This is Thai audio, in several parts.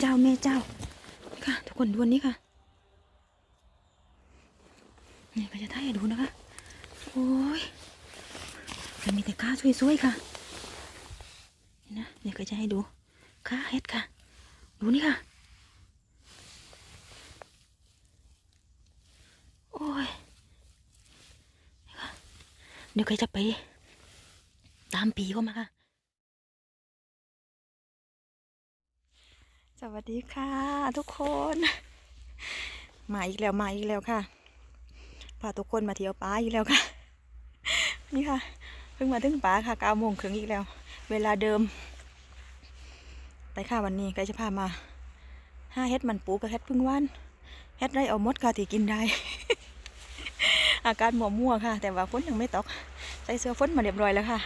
เจ้าแม่เจ้านี่ค่ะ ทุกคนดูนนี้ค่ะนี่ก็จะถ่ายให้ดูนะคะ โอ้ยมันมีแต่ก้าสวยๆค่ะนี่นะเดี๋ยวก็จะให้ดูก้าเฮ็ดค่ะ ดูนี่ค่ะ โอ้ยนี่ค่ะเดี๋ยวก็จะไปตามปีเข้ามาค่ะ สวัสดีค่ะ ทุกคน มาอีกแล้วมาอีกแล้วค่ะพาทุกคนมาเที่ยวป่าอีกแล้วค่ะ นี่ค่ะ เพิ่งมาถึงป่าค่ะเก้าโมงครึ่งอีกแล้ว เวลาเดิม ไปค่ะวันนี้ใครจะพามาห้าเฮ็ดมันปูกับเฮ็ดพึ่งว่านเฮ็ดไรเอามดค่ะที่กินได้ อาการหมอมั่วค่ะ แต่ว่าฝนยังไม่ตกใส่เสื้อฝนมาเรียบร้อยแล้วค่ะ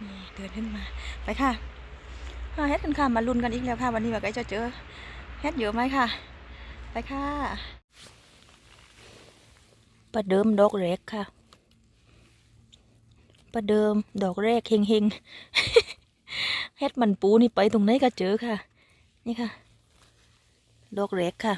นี่เดินขึ้นมาไปค่ะ เฮ็ดกันค่ะมาลุ้นกันอีกแล้วค่ะ วันนี้ว่าใครจะเจอเฮ็ดเยอะไหมค่ะ ไปค่ะประเดิมดอกแรกค่ะประเดิมดอกแรกเฮงเฮงเฮ็ดมันปูนี่ไปตรงไหนก็เจอค่ะ นี่ค่ะดอกแรกค่ะ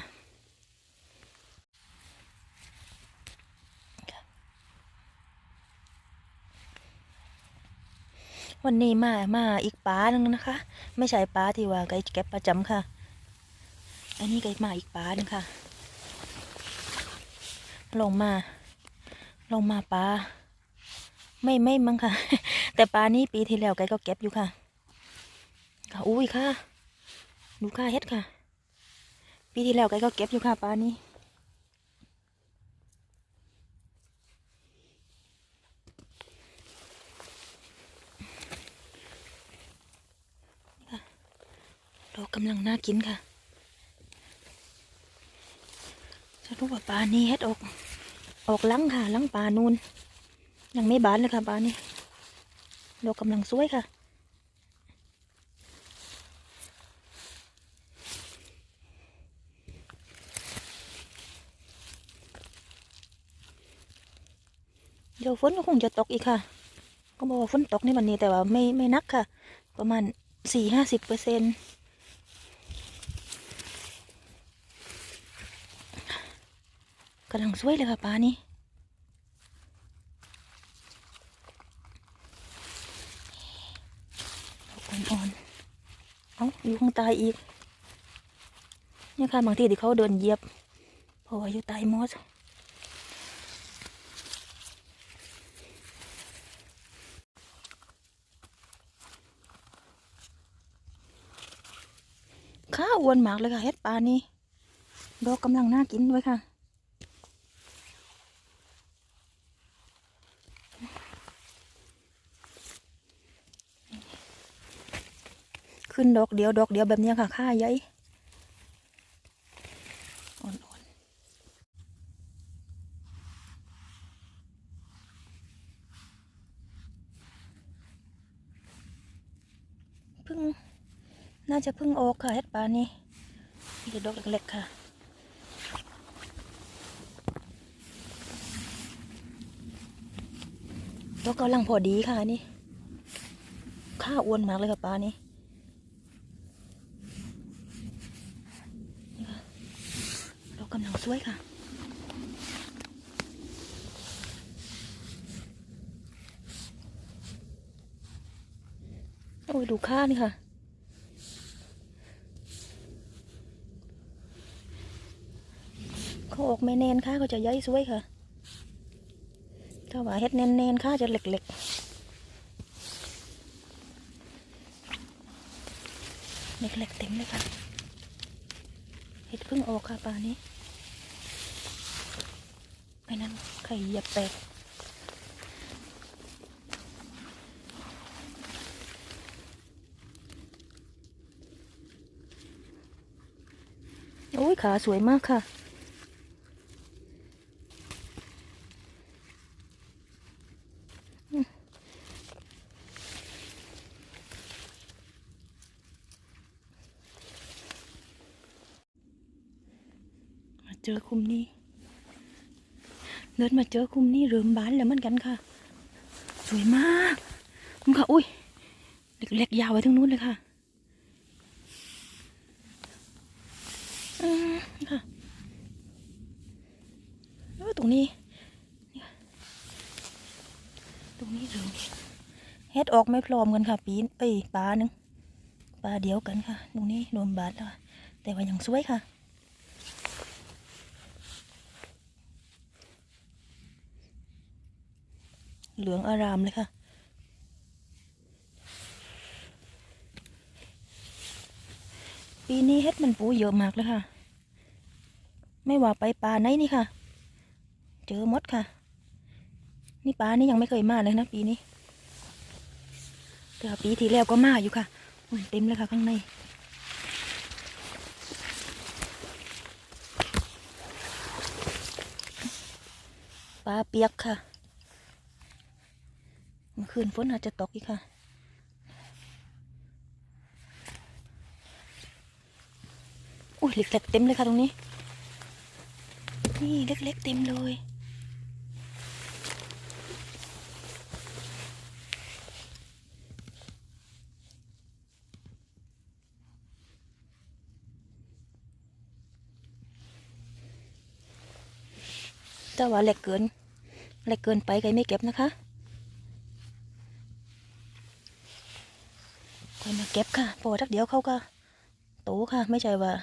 วันนี้มา มาอีกปลาหนึ่งนะคะ ไม่ใช่ปลาที่ว่าไก่เก็บประจำค่ะ อันนี้ไก่มาอีกปลาหนึ่งค่ะ ลงมา ลงมาปลาไม่ไม่มั้งค่ะ แต่ปลานี้ปีที่แล้วไก่ก็เก็บอยู่ค่ะค่ะอุ้ยค่ะ ดูค่าเฮ็ดค่ะ ปีที่แล้วไก่ก็เก็บอยู่ค่ะปลานี้ กำลังน่ากินค่ะจะรู้ว่าปลานี้เฮ็ดออก ออกลังค่ะลังปลานูนยังไม่บานเลยค่ะปลานี้เรากำลังสวยค่ะเดี๋ยวฝนก็คงจะตกอีกค่ะ ก็บอกว่าฝนตกในวันนี้แต่ว่าไม่ไม่นักค่ะ ประมาณสี่ห้าสิบเปอร์เซ็นต์ กำลังสวยเลยค่ะปลานี่อ่อนๆเอาอยู่ข้างใต้อีกเนี่ยค่ะบางทีที่เขาเดินเยียบเพราะว่าอยู่ใต้มอสข้าวอ้วนมากเลยค่ะเฮ็ดปลานี่ดอกกำลังน่ากินด้วยค่ะ ขึ้นดอกเดียวดอกเดียวแบบนี้ค่ะค่าใหญ่อ่อนๆพิ่งน่าจะพิ่งออกค่ะเห็ดปลานี่มีแต่ดอกเล็กๆค่ะดอกกำลังพอดีค่ะนี่ข้าอ้วนมากเลยค่ะปลานี่นี่ค่ะ ดอกกำลังสวยค่ะ โอ้ยดูข้านี่ค่ะเขาออกไม่แน่นค่ะเขาจะย้อยสวยค่ะ ถ้าว่าเฮ็ดแน่นๆค่ะจะเหล็กๆเล็กๆเต็มเลยค่ะเฮ็ดเพิ่งออกค่ะปลานี้ ไอ้นั่นไข่เหยียบแตกโอ้ยขาสวยมากค่ะมาเจอคุมนี้ เดินมาเจอคุมนี่เริ่มบานแล้วเหมือนกันค่ะ สวยมากคุณค่ะ อุ้ยเล็กๆยาวไว้ทั้งนู้นเลยค่ะอือค่ะแล้วตรงนี้ ตรงนี้เริ่มเฮ็ดออกไม่พร้อมกันค่ะ ปีนเอ้ยปลาหนึ่งปลาเดียวกันค่ะ ตรงนี้รวมบานแล้วแต่ว่ายังสวยค่ะ เหลืองอารามเลยค่ะ ปีนี้เฮ็ดมันปูเยอะมากเลยค่ะ ไม่ว่าไปป่าไหนนี่ค่ะ เจอมดค่ะ นี่ป่านี่ยังไม่เคยมาเลยนะปีนี้ แต่ปีที่แล้วก็มาอยู่ค่ะเต็มเลยค่ะข้างในปลาเปียกค่ะ คืนฝนอาจจะตกอีกค่ะอุ้ยเล็กๆเต็มเลยค่ะตรงนี้ นี่เล็กๆเต็มเลยแต่ว่าเล็กเกินเล็กเกินไปไกไม่เก็บนะคะ ไกมาเก็บค่ะพอทักเดียวเขาก็โตค่ะ ไม่ใช่ว่า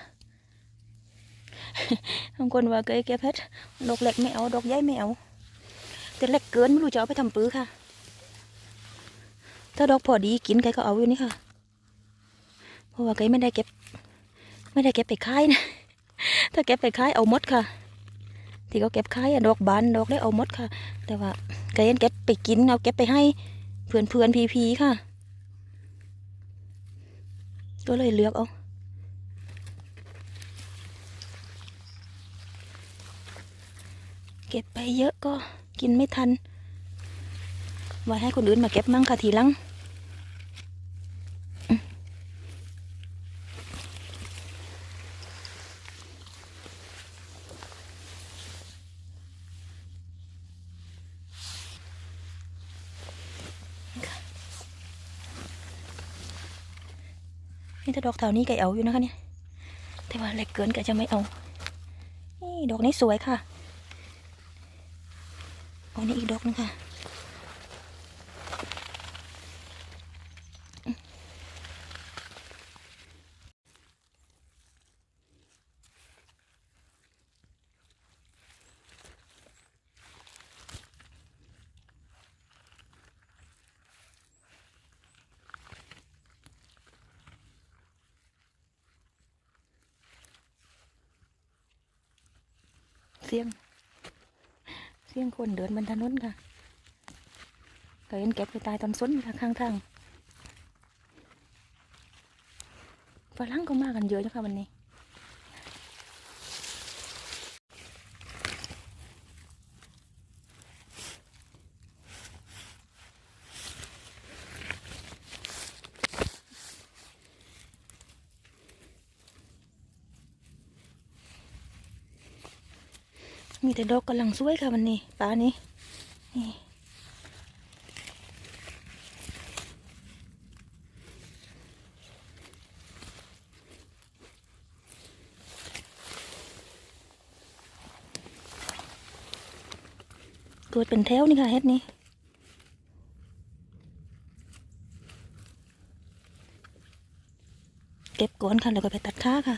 บางคนว่าเคยเก็บเพชรดอกเล็กไม่เอาดอกใหญ่ไม่เอาแต่เล็กเกินไม่รู้จะเอาไปทำปื้อค่ะ ถ้าดอกพอดีกินไกก็เอาอยู่นี่ค่ะ เพราะว่าไกไม่ได้เก็บ ไม่ได้เก็บไปขายนะ ถ้าเก็บไปขายเอาหมดค่ะ ที่เขาเก็บขายดอกบานดอกได้เอาหมดค่ะ แต่ว่าไกยันเก็บไปกินเอาเก็บไปให้เพื่อนเพื่อนพีพีค่ะ ก็เลยเลือกเอาเก็บไปเยอะก็กินไม่ทัน ไว้ให้คนอื่นมาเก็บมั่งค่ะทีหลัง นี่ถ้าดอกแถวนี้ไก่เอาอยู่นะคะเนี่ย แต่ว่าเล็กเกินก็จะไม่เอา นี่ดอกนี้สวยค่ะอันี่อีกดอกนึงค่ะอืมเสียง เสียงค นเดินบนถนนค่ะก็เห็นเก็บไปตายตอนส้นค่ะข้างทางฝรั่งก็มากันเยอะนะคะวันนี้ แต่ดอกกำลังสวยค่ะวันนี้ป่านี้นี่เกิดเป็นแถวนี่ค่ะเฮ็ดนี้เก็บก่อนค่ะแล้วก็ไปตัดค้าค่ะ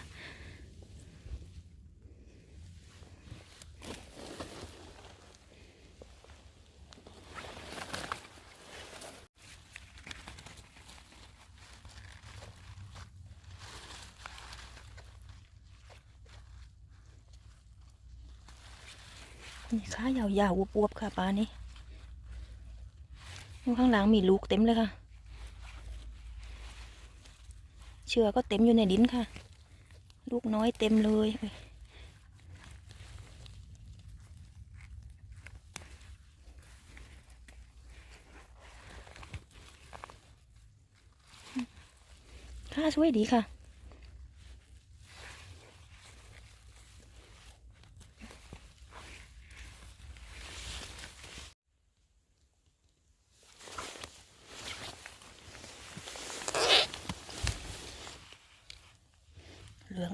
นี่ขายาวๆอวบๆค่ะปลานี้ข้างหลังมีลูกเต็มเลยค่ะ เชือก็เต็มอยู่ในดินค่ะ ลูกน้อยเต็มเลยค่าสวยดีค่ะ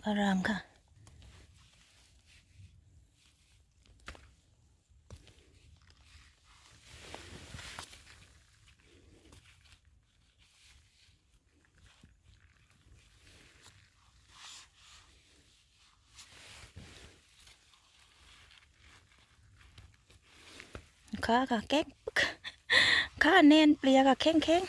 พระรามค่ะ ค่าค่ะแก๊กค่าแน่นเปลียค่ะแข็งแข้ง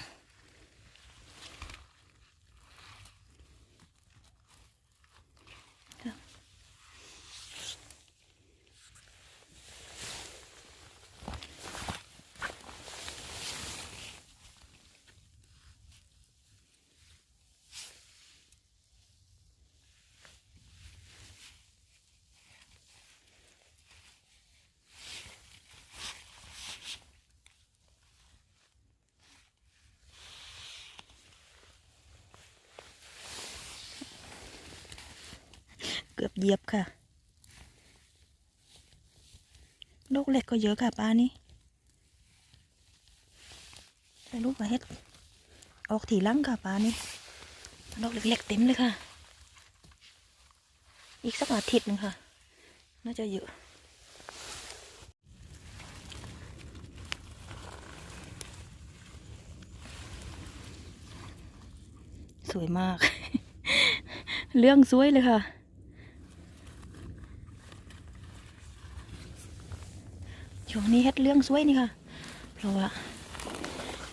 อบเหยียบค่ะลูกเล็กก็เยอะค่ะปลานี้แต่ลูกมาเฮ็ด ออกถีหลังค่ะปลานี้ดอกเล็กๆเต็มเลยค่ะ อีกสักอาทิตย์หนึงค่ะ น่าจะเยอะสวยมาก เรื่องสวยเลยค่ะ ช่วงนี้เฮ็ดเรื่องสวยนี่ค่ะ เพราะว่า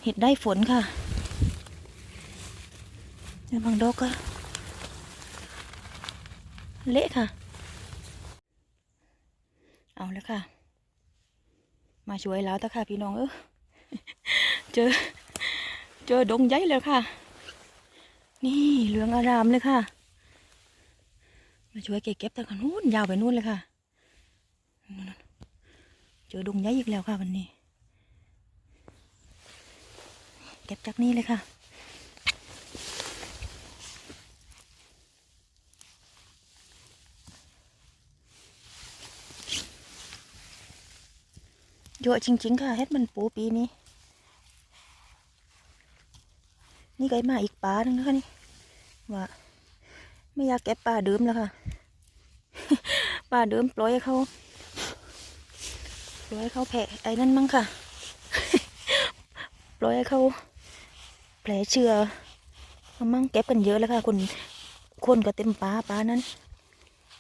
เห็ดได้ฝนค่ะแล้วบางดอกก็เละค่ะ เอาแล้วค่ะ มาช่วยแล้วตะค่ะพี่น้องเออเจอ เจอดงใหญ่แล้วค่ะ นี่เหลืองอารามเลยค่ะ มาช่วยเก็บแต่กันนู้นยาวไปนู่นเลยค่ะนู่น จอดงใหญ่อีกแล้วค่ะวันนี้ เก็บจากนี้เลยค่ะ เยอะจริง ๆ ค่ะเฮ็ดมันปูปีนี้ นี่ก็มาอีกปลาหนึงนะคะนี่ว่าไม่อยากเก็บปลาเดิมแล้วค่ะปลาเดิมปล่อยให้เขา ล่อยให้เขาแผลไอ้นั่นมั้งค่ะ ปล่อยให้เขาแผลเชื้อเอามั่งเก็บกันเยอะแล้วค่ะ คนคนก็เต็มปลาปลานั้น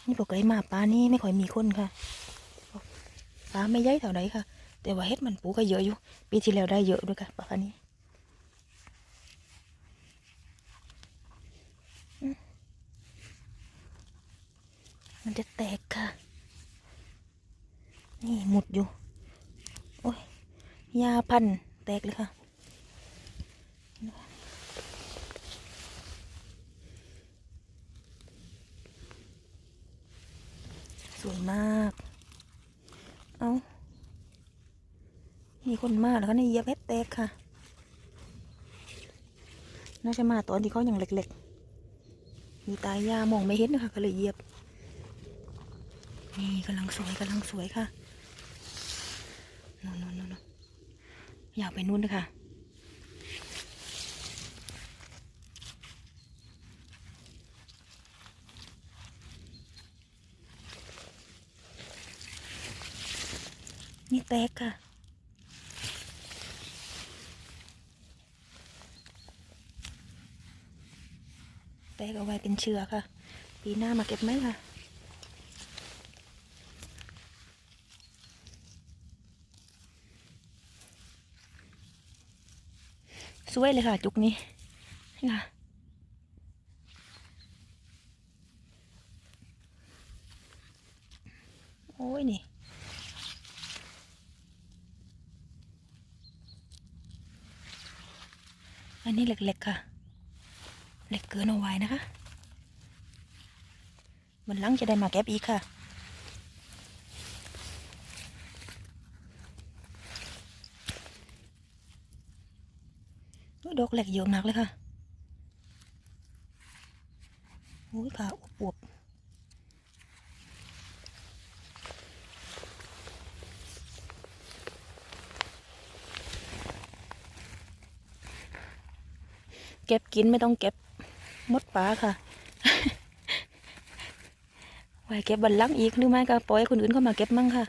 นี่ปกติมาปลานี่ไม่ค่อยมีคนค่ะปลาไม่ใหญ่เท่าไหร่ค่ะ แต่ว่าเฮ็ดมันปูก็เยอะอยู่ปีที่แล้วได้เยอะด้วยค่ะปลานี้มันจะแตกค่ะ นี่หมุดอยู่ ยาพันแตกเลยค่ะสวยมาก เอามีคนมาแล้วก็นี่เยียบเพชรแตกค่ะ น่าจะมาตอนที่เขาอยังเล็กๆ มีตายยามองไม่เห็นนะคะก็เลยเหยียบนี่กำลังสวยกำลังสวยค่ะนู่นนู่นนู่นอ ยากไปนู่นเลยค่ะนี่แตกค่ะแตกเอาไว้เป็นเชื้อค่ะ ปีหน้ามาเก็บไหมค่ะ สวยเลยค่ะ จุกนี้นี่ค่ะโอ้ยนี่อันนี้เล็กๆค่ะ เล็กเกินเอาไว้นะคะวันหลังจะได้มาเก็บอีกค่ะ ดอกเหลกเยอะมากเลยค่ะโอ้ยค่ะอวบเก็บกินไม่ต้องเก็บมดปลาค่ะไว้เก็บบันลังอีกหรือไม่ก็ปล่อยให้คนอื่นเข้ามาเก็บมั่งค่ะ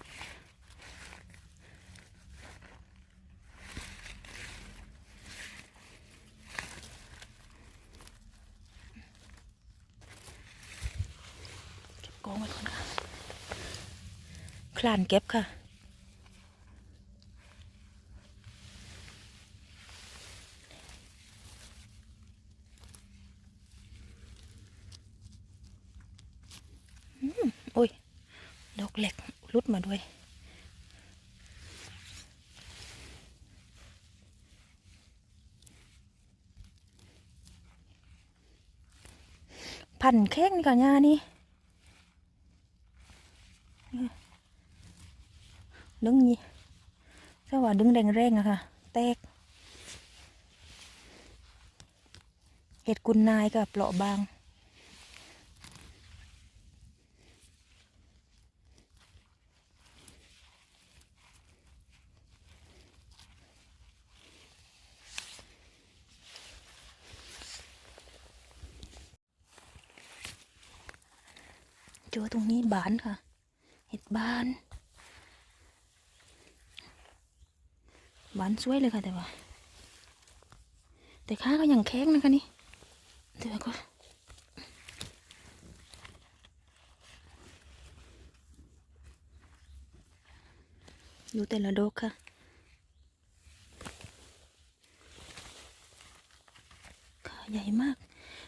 ลานเก็บค่ะอุ้ย ดอกเหล็กรุดมาด้วยพันแข้งก่อนยานี่ ดึงนี่ถ้าว่าดึงแรงๆอะค่ะ แตก เห็ดกุนนายกับเปราะบางเจอตรงนี้บานค่ะ เห็ดบาน บานสวยเลยค่ะแต่ว่า แต่ข้าก็ยังแข็งนะคะนี่แต่ว่าก็ดูแต่ละดอกค่ะขาใหญ่มาก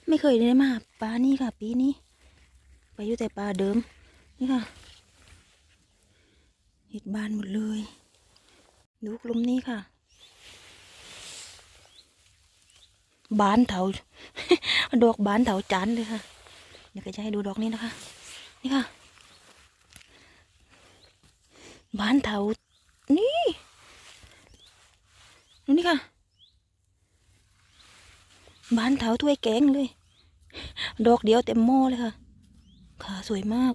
ไม่เคยได้มาปลานี่ค่ะ ปีนี้ ไปอยู่แต่ปลาเดิม นี่ค่ะเห็ดบานหมดเลย ดูกลุ่มนี้ค่ะ บานเถาดอกบานเถาจันเลยค่ะเดี๋ยวก็จะให้ดูดอกนี้นะคะ นี่ค่ะ บานเถานี่ดูนี่ค่ะบานเถาถ้วยแกงเลย ดอกเดียวเต็มหม้อเลยค่ะขาสวยมาก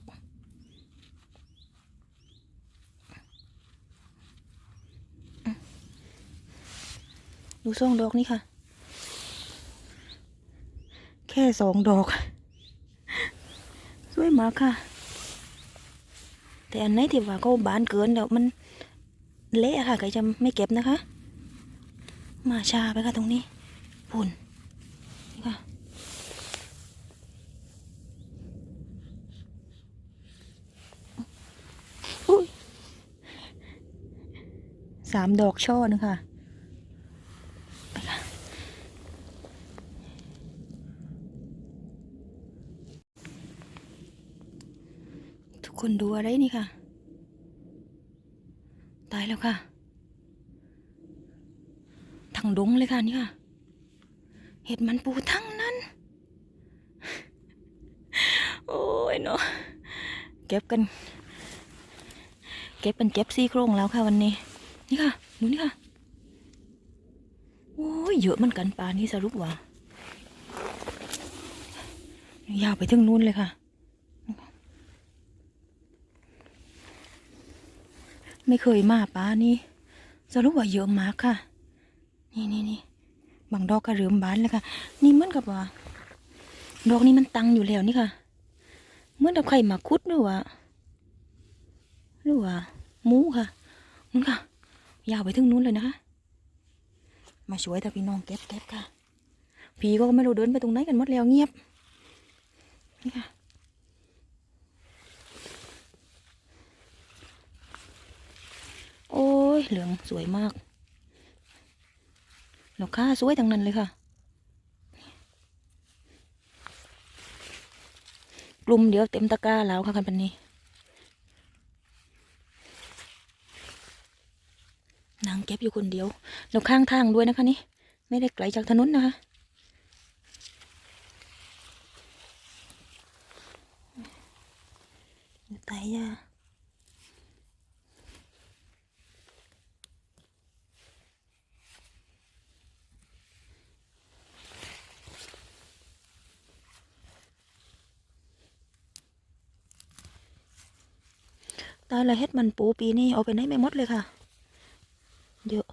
ดูส่องดอกนี่ค่ะ แค่สองดอก สวยมากค่ะ แต่อันไหนที่ว่าเขาบานเกินเดี๋ยวมันเละค่ะก็จะไม่เก็บนะคะ มาชาไปค่ะตรงนี้ปุ่นนี่ค่ะสามดอกช่อนึงค่ะ ไปค่ะ ทุก คนดูอะไรนี่ค่ะ ตายแล้วค่ะทั้งดงเลยค่ะนี่ค่ะ เห็ดมันปูทั้งนั้น โอ้ยเนาะเก็บกัน เก็บเป็นเจ็บซี่โครงแล้วค่ะวันนี้ นี่ค่ะดูนี่ค่ะ โอ้ยเยอะเหมือนกันปลานี้สรุปว่า ยาวไปถึงนู้นเลยค่ะ ไม่เคยมาปลานี้สรุปว่าเยอะมากค่ะ นี่นี่นี่บางดอกก็เริ่มบานแล้วค่ะ นี่เหมือนกับว่า ดอกนี้มันตังอยู่แล้วนี่ค่ะ เหมือนกับใครมาคุดหรือว่าหรือว่ามูค่ะนู่นค่ะ ยาวไปถึงนู้นเลยนะคะ มาช่วยแต่พี่น้องเก็บเก็บค่ะผีก็ไม่รู้เดินไปตรงไหนกันหมดแล้วเงียบ นี่ค่ะ โอ้ยเหลืองสวยมากดอกค้าสวยทั้งนั้นเลยค่ะ กลุ่มเดียวเต็มตะกร้าแล้วค่ะกันปันนี้นางเก็บอยู่คนเดียวแล้วข้างทางด้วยนะคะนี่ไม่ได้ไกลจากถนนนะคะตายยา ตายละเฮ็ดมันปูปีนี้เอาไปไหนไม่หมดเลยค่ะ เยอะ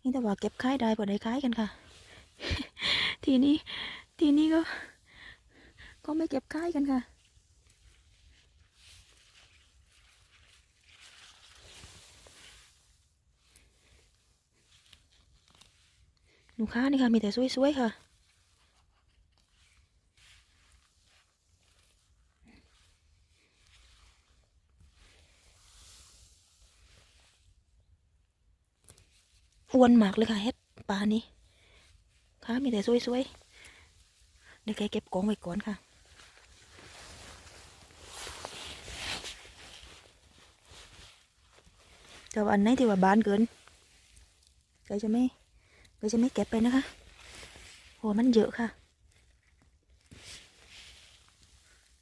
นี่แต่ว่าเก็บขายได้พอได้ขายกันค่ะ ทีนี้ทีนี้ก็ ก็ไม่เก็บขายกันค่ะลูกค้านี่ค่ะมีแต่สวยๆค่ะ วนหมากเลยค่ะเฮ็ดปลานี้ค่ะมีแต่สวยๆเดี๋ยวแกเก็บกองไว้ก่อนค่ะแต่วันไหนที่ว่าบานเกินแกจะไม่แกจะไม่เก็บไปนะคะหัวมันเยอะค่ะ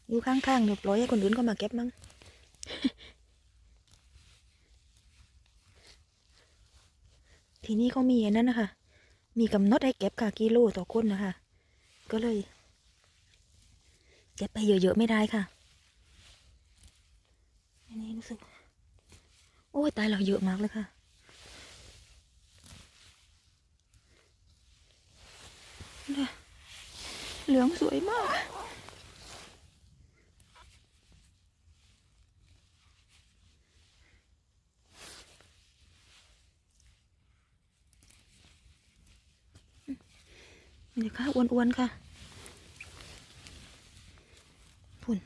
อยู่ข้างๆเรียบร้อยให้คนอื่นก็มาเก็บมั้ง ทีนี้เขามีอันนั้นนะคะ มีกำหนดให้เก็บค่ะกิโลต่อคนนะคะ ก็เลย เก็บไปเยอะๆไม่ได้ค่ะ อันนี้รู้สึก โอ้ยตายเราเยอะมากเลยค่ะเนี่ยเหลืองสวยมาก นี่ค่ะอ้วนๆค่ะพุ่น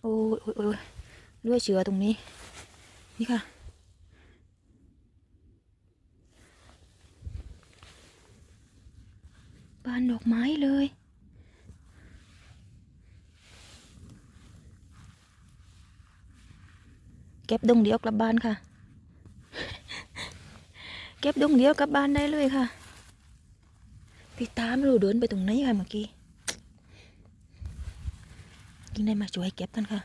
โอ้ยโอ้ยโอ้ยเลือดเชื้อตรงนี้ นี่ค่ะบานดอกไม้เลยเก็บดงเดียวกลับบ้านค่ะ เก็บดงเดียวกลับบ้านได้เลยค่ะ พี่ตามเราเดินไปตรงไหนค่ะเมื่อกี้ยิ่งได้มาช่วยเก็บกันค่ะ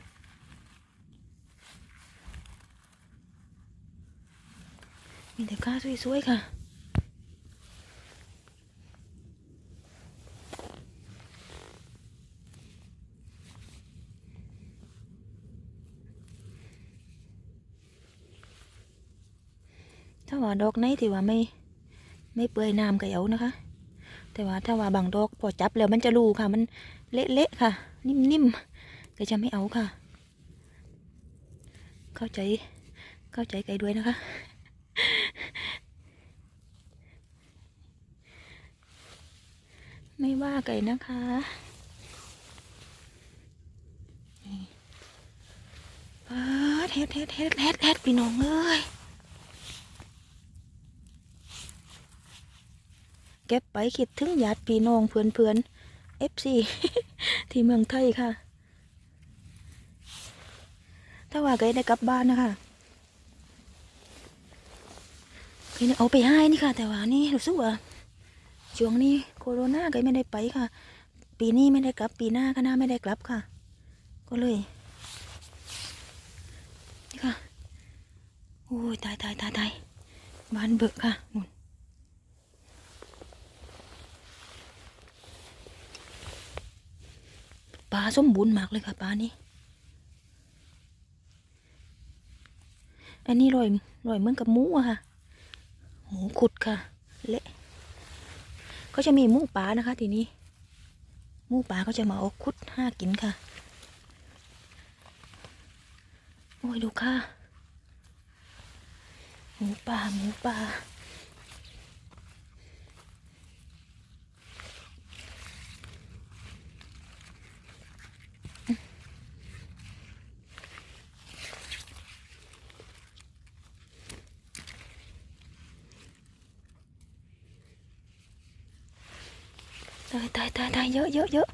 มีแต่ก้าสวยๆค่ะ ถ้า ว่าดอกไหนที่ว่าไม่ไม่เปื่อยน้ำก็เอานะคะ แต่ว่าถ้าว่าบางดอกพอจับแล้วมันจะรูค่ะ มันเละๆค่ะ นิ่มๆก็จะไม่เอาค่ะ เข้าใจเข้าใจไกลด้วยนะคะไม่ว่าไก่นะคะ นี่เฮ็ดเฮ็ดเฮ็ดเฮ็ดเฮ็ดพี่น้องเอ้ย ก็บไปคิดถึงญาติพี่น้องเพื่อนเพื่อนเอฟซีที่เมืองไทยค่ะ ถ้าว่าไกได้กลับบ้านนะคะกเนี่ยเอาไปให้นี่ค่ะ แต่ว่านี่รู้สึกว่าช่วงนี้โควิดไกไม่ได้ไปค่ะ ปีนี้ไม่ได้กลับ ปีหน้าก็น่าไม่ได้กลับค่ะ ก็เลยนี่ค่ะโอ้ยตายตายตายตายบ้านเบิกค่ะนู่น ปลาสมบูรณ์มากเลยค่ะปลานี้ อันนี้ลอยลอยเหมือนกับหมูอะค่ะหมูขุดค่ะ เละก็จะมีหมูป่านะคะ ทีนี้หมูป่าก็จะมาเอาคุดห้ากินค่ะ โอ้ยดูค่ะหมูป่าหมูป่า ตายตายตายตายเยอะเยอะเยอะ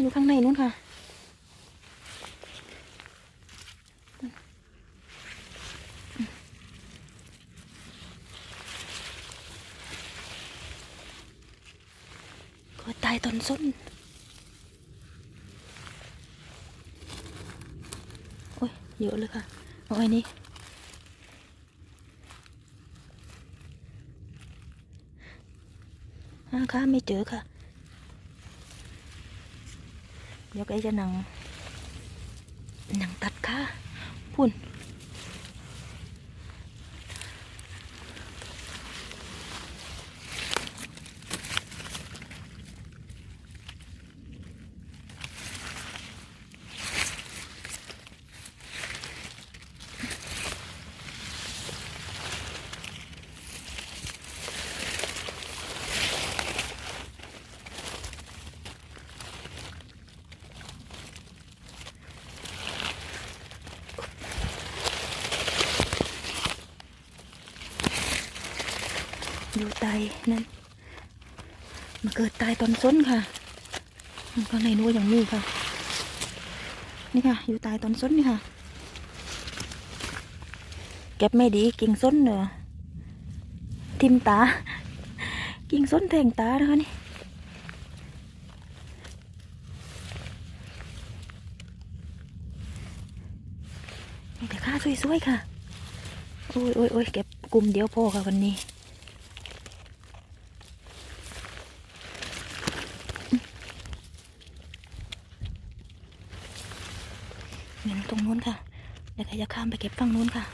อยู่ข้างในนู้นค่ะก็ตายตอนส้นโอ้ยเยอะเลยค่ะเอาไอ้นี่ หาค่ะไม่เจอค่ะ เดี๋ยวไอ้จะนังนังตัดค่ะพุ่น อยู่ตายนั่นมาเกิดตายตอนส้นค่ะข้างในนู้นยังมีค่ะ นี่ค่ะ อยู่ตายต้นส้นนี่ค่ะ เก็บไม่ดีกิ่งส้นเนอะทิมตา กิ่งส้นแทงตานะคะนี่แต่ข้าสวยๆค่ะ โอ้ยโอ้ยโอ้ยเก็บกลุ่มเดียวพอค่ะวันนี้ เงินตรงนู้นค่ะ เดี๋ยวก็จะข้ามไป เก็บฝั่งนู้นค่ะ